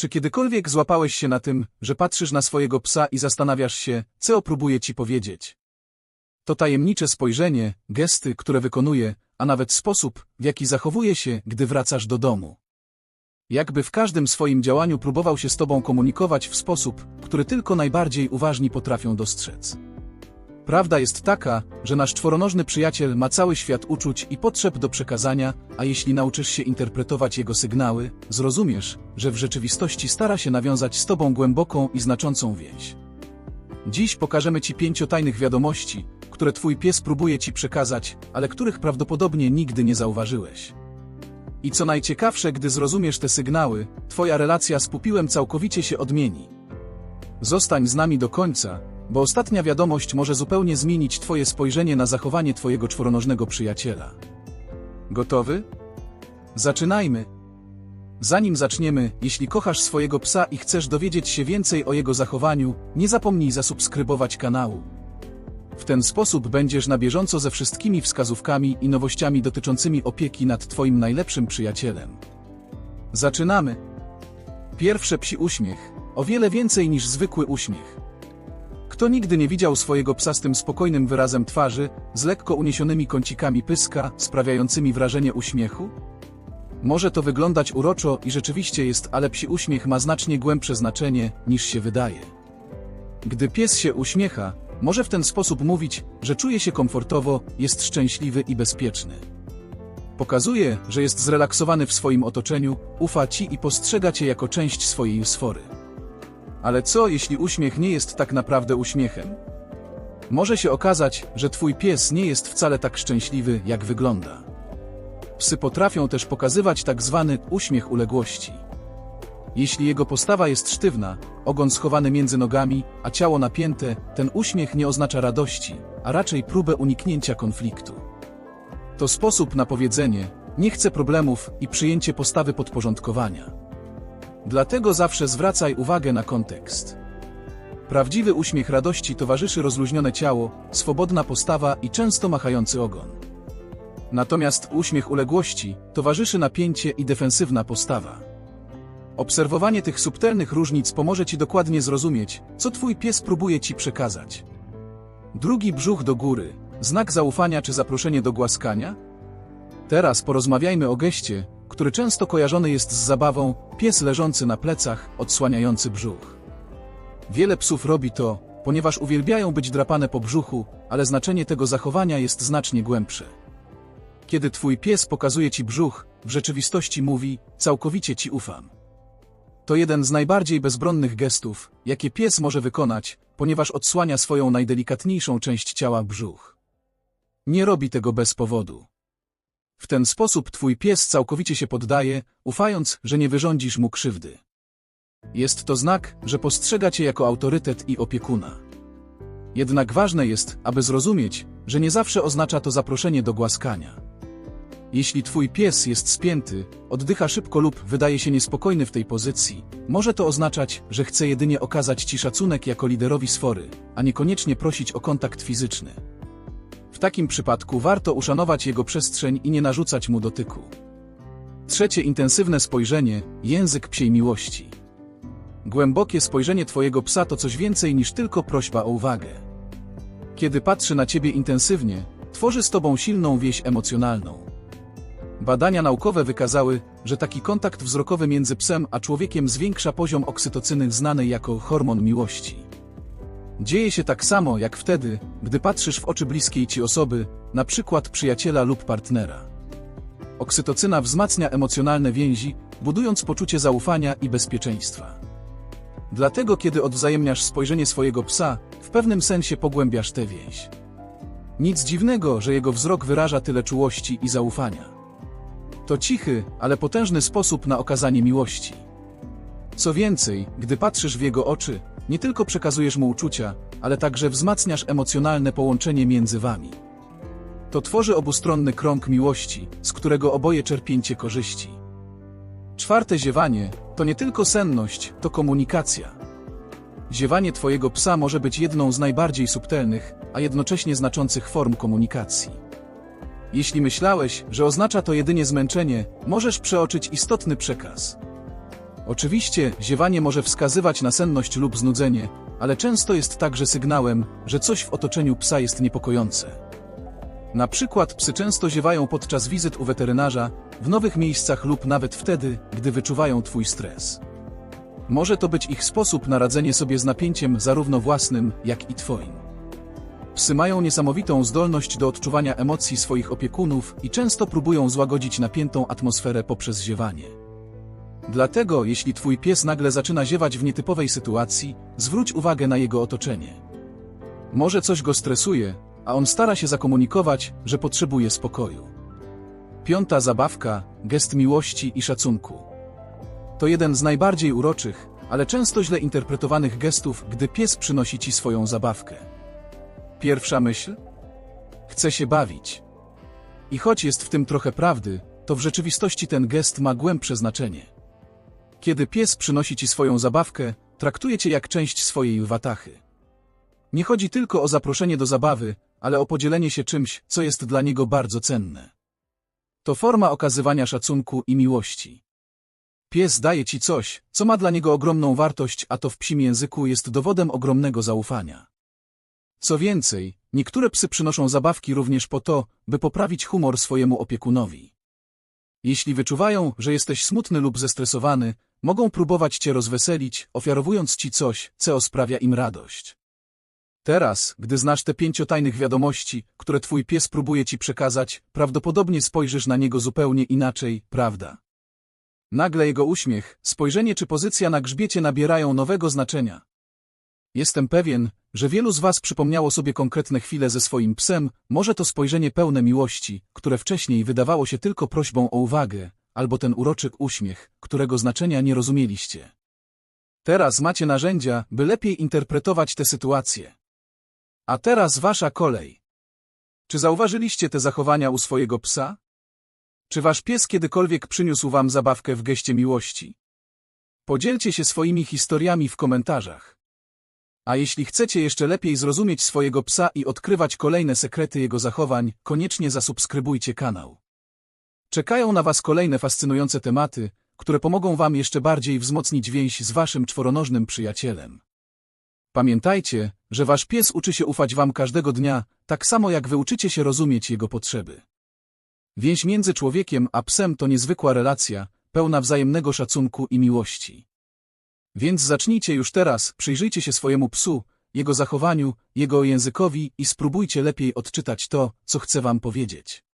Czy kiedykolwiek złapałeś się na tym, że patrzysz na swojego psa i zastanawiasz się, co próbuje ci powiedzieć? To tajemnicze spojrzenie, gesty, które wykonuje, a nawet sposób, w jaki zachowuje się, gdy wracasz do domu. Jakby w każdym swoim działaniu próbował się z tobą komunikować w sposób, który tylko najbardziej uważni potrafią dostrzec. Prawda jest taka, że nasz czworonożny przyjaciel ma cały świat uczuć i potrzeb do przekazania, a jeśli nauczysz się interpretować jego sygnały, zrozumiesz, że w rzeczywistości stara się nawiązać z tobą głęboką i znaczącą więź. Dziś pokażemy ci pięcio tajnych wiadomości, które twój pies próbuje ci przekazać, ale których prawdopodobnie nigdy nie zauważyłeś. I co najciekawsze, gdy zrozumiesz te sygnały, twoja relacja z pupiłem całkowicie się odmieni. Zostań z nami do końca, bo ostatnia wiadomość może zupełnie zmienić twoje spojrzenie na zachowanie twojego czworonożnego przyjaciela. Gotowy? Zaczynajmy. Zanim zaczniemy, jeśli kochasz swojego psa i chcesz dowiedzieć się więcej o jego zachowaniu, nie zapomnij zasubskrybować kanału. W ten sposób będziesz na bieżąco ze wszystkimi wskazówkami i nowościami dotyczącymi opieki nad Twoim najlepszym przyjacielem. Zaczynamy. Pierwsze psi uśmiech. O wiele więcej niż zwykły uśmiech. Kto nigdy nie widział swojego psa z tym spokojnym wyrazem twarzy, z lekko uniesionymi kącikami pyska, sprawiającymi wrażenie uśmiechu? Może to wyglądać uroczo i rzeczywiście jest, ale psi uśmiech ma znacznie głębsze znaczenie, niż się wydaje. Gdy pies się uśmiecha, może w ten sposób mówić, że czuje się komfortowo, jest szczęśliwy i bezpieczny. Pokazuje, że jest zrelaksowany w swoim otoczeniu, ufa ci i postrzega cię jako część swojej sfory. Ale co, jeśli uśmiech nie jest tak naprawdę uśmiechem? Może się okazać, że twój pies nie jest wcale tak szczęśliwy, jak wygląda. Psy potrafią też pokazywać tak zwany uśmiech uległości. Jeśli jego postawa jest sztywna, ogon schowany między nogami, a ciało napięte, ten uśmiech nie oznacza radości, a raczej próbę uniknięcia konfliktu. To sposób na powiedzenie, nie chcę problemów i przyjęcie postawy podporządkowania. Dlatego zawsze zwracaj uwagę na kontekst. Prawdziwy uśmiech radości towarzyszy rozluźnione ciało, swobodna postawa i często machający ogon. Natomiast uśmiech uległości towarzyszy napięcie i defensywna postawa. Obserwowanie tych subtelnych różnic pomoże Ci dokładnie zrozumieć, co Twój pies próbuje Ci przekazać. Drugi brzuch do góry, znak zaufania czy zaproszenie do głaskania? Teraz porozmawiajmy o geście, który często kojarzony jest z zabawą, pies leżący na plecach, odsłaniający brzuch. Wiele psów robi to, ponieważ uwielbiają być drapane po brzuchu, ale znaczenie tego zachowania jest znacznie głębsze. Kiedy twój pies pokazuje ci brzuch, w rzeczywistości mówi, całkowicie ci ufam. To jeden z najbardziej bezbronnych gestów, jakie pies może wykonać, ponieważ odsłania swoją najdelikatniejszą część ciała brzuch. Nie robi tego bez powodu. W ten sposób twój pies całkowicie się poddaje, ufając, że nie wyrządzisz mu krzywdy. Jest to znak, że postrzega cię jako autorytet i opiekuna. Jednak ważne jest, aby zrozumieć, że nie zawsze oznacza to zaproszenie do głaskania. Jeśli twój pies jest spięty, oddycha szybko lub wydaje się niespokojny w tej pozycji, może to oznaczać, że chce jedynie okazać ci szacunek jako liderowi sfory, a niekoniecznie prosić o kontakt fizyczny. Takim przypadku warto uszanować jego przestrzeń i nie narzucać mu dotyku. Trzecie intensywne spojrzenie język psiej miłości. Głębokie spojrzenie twojego psa to coś więcej niż tylko prośba o uwagę. Kiedy patrzy na ciebie intensywnie, tworzy z tobą silną więź emocjonalną. Badania naukowe wykazały, że taki kontakt wzrokowy między psem a człowiekiem zwiększa poziom oksytocyny znanej jako hormon miłości. Dzieje się tak samo jak wtedy, gdy patrzysz w oczy bliskiej ci osoby, na przykład przyjaciela lub partnera. Oksytocyna wzmacnia emocjonalne więzi, budując poczucie zaufania i bezpieczeństwa. Dlatego, kiedy odwzajemniasz spojrzenie swojego psa, w pewnym sensie pogłębiasz tę więź. Nic dziwnego, że jego wzrok wyraża tyle czułości i zaufania. To cichy, ale potężny sposób na okazanie miłości. Co więcej, gdy patrzysz w jego oczy, nie tylko przekazujesz mu uczucia, ale także wzmacniasz emocjonalne połączenie między wami. To tworzy obustronny krąg miłości, z którego oboje czerpięcie korzyści. Czwarte ziewanie to nie tylko senność, to komunikacja. Ziewanie twojego psa może być jedną z najbardziej subtelnych, a jednocześnie znaczących form komunikacji. Jeśli myślałeś, że oznacza to jedynie zmęczenie, możesz przeoczyć istotny przekaz. Oczywiście, ziewanie może wskazywać na senność lub znudzenie, ale często jest także sygnałem, że coś w otoczeniu psa jest niepokojące. Na przykład psy często ziewają podczas wizyt u weterynarza, w nowych miejscach lub nawet wtedy, gdy wyczuwają Twój stres. Może to być ich sposób na radzenie sobie z napięciem zarówno własnym, jak i Twoim. Psy mają niesamowitą zdolność do odczuwania emocji swoich opiekunów i często próbują złagodzić napiętą atmosferę poprzez ziewanie. Dlatego, jeśli twój pies nagle zaczyna ziewać w nietypowej sytuacji, zwróć uwagę na jego otoczenie. Może coś go stresuje, a on stara się zakomunikować, że potrzebuje spokoju. Piąta zabawka gest miłości i szacunku. To jeden z najbardziej uroczych, ale często źle interpretowanych gestów, gdy pies przynosi ci swoją zabawkę. Pierwsza myśl? Chce się bawić. I choć jest w tym trochę prawdy, to w rzeczywistości ten gest ma głębsze znaczenie. Kiedy pies przynosi ci swoją zabawkę, traktuje cię jak część swojej watachy. Nie chodzi tylko o zaproszenie do zabawy, ale o podzielenie się czymś, co jest dla niego bardzo cenne. To forma okazywania szacunku i miłości. Pies daje ci coś, co ma dla niego ogromną wartość, a to w psim języku jest dowodem ogromnego zaufania. Co więcej, niektóre psy przynoszą zabawki również po to, by poprawić humor swojemu opiekunowi. Jeśli wyczuwają, że jesteś smutny lub zestresowany, mogą próbować cię rozweselić, ofiarowując ci coś, co sprawia im radość. Teraz, gdy znasz te pięciotajnych wiadomości, które twój pies próbuje ci przekazać, prawdopodobnie spojrzysz na niego zupełnie inaczej, prawda? Nagle jego uśmiech, spojrzenie czy pozycja na grzbiecie nabierają nowego znaczenia. Jestem pewien, że wielu z was przypomniało sobie konkretne chwile ze swoim psem, może to spojrzenie pełne miłości, które wcześniej wydawało się tylko prośbą o uwagę, albo ten uroczy uśmiech, którego znaczenia nie rozumieliście. Teraz macie narzędzia, by lepiej interpretować tę sytuację. A teraz wasza kolej. Czy zauważyliście te zachowania u swojego psa? Czy wasz pies kiedykolwiek przyniósł wam zabawkę w geście miłości? Podzielcie się swoimi historiami w komentarzach. A jeśli chcecie jeszcze lepiej zrozumieć swojego psa i odkrywać kolejne sekrety jego zachowań, koniecznie zasubskrybujcie kanał. Czekają na Was kolejne fascynujące tematy, które pomogą Wam jeszcze bardziej wzmocnić więź z Waszym czworonożnym przyjacielem. Pamiętajcie, że Wasz pies uczy się ufać Wam każdego dnia, tak samo jak Wy uczycie się rozumieć jego potrzeby. Więź między człowiekiem a psem to niezwykła relacja, pełna wzajemnego szacunku i miłości. Więc zacznijcie już teraz, przyjrzyjcie się swojemu psu, jego zachowaniu, jego językowi i spróbujcie lepiej odczytać to, co chce Wam powiedzieć.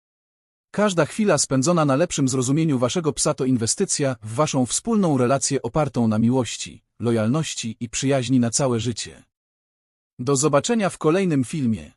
Każda chwila spędzona na lepszym zrozumieniu Waszego psa to inwestycja w Waszą wspólną relację opartą na miłości, lojalności i przyjaźni na całe życie. Do zobaczenia w kolejnym filmie.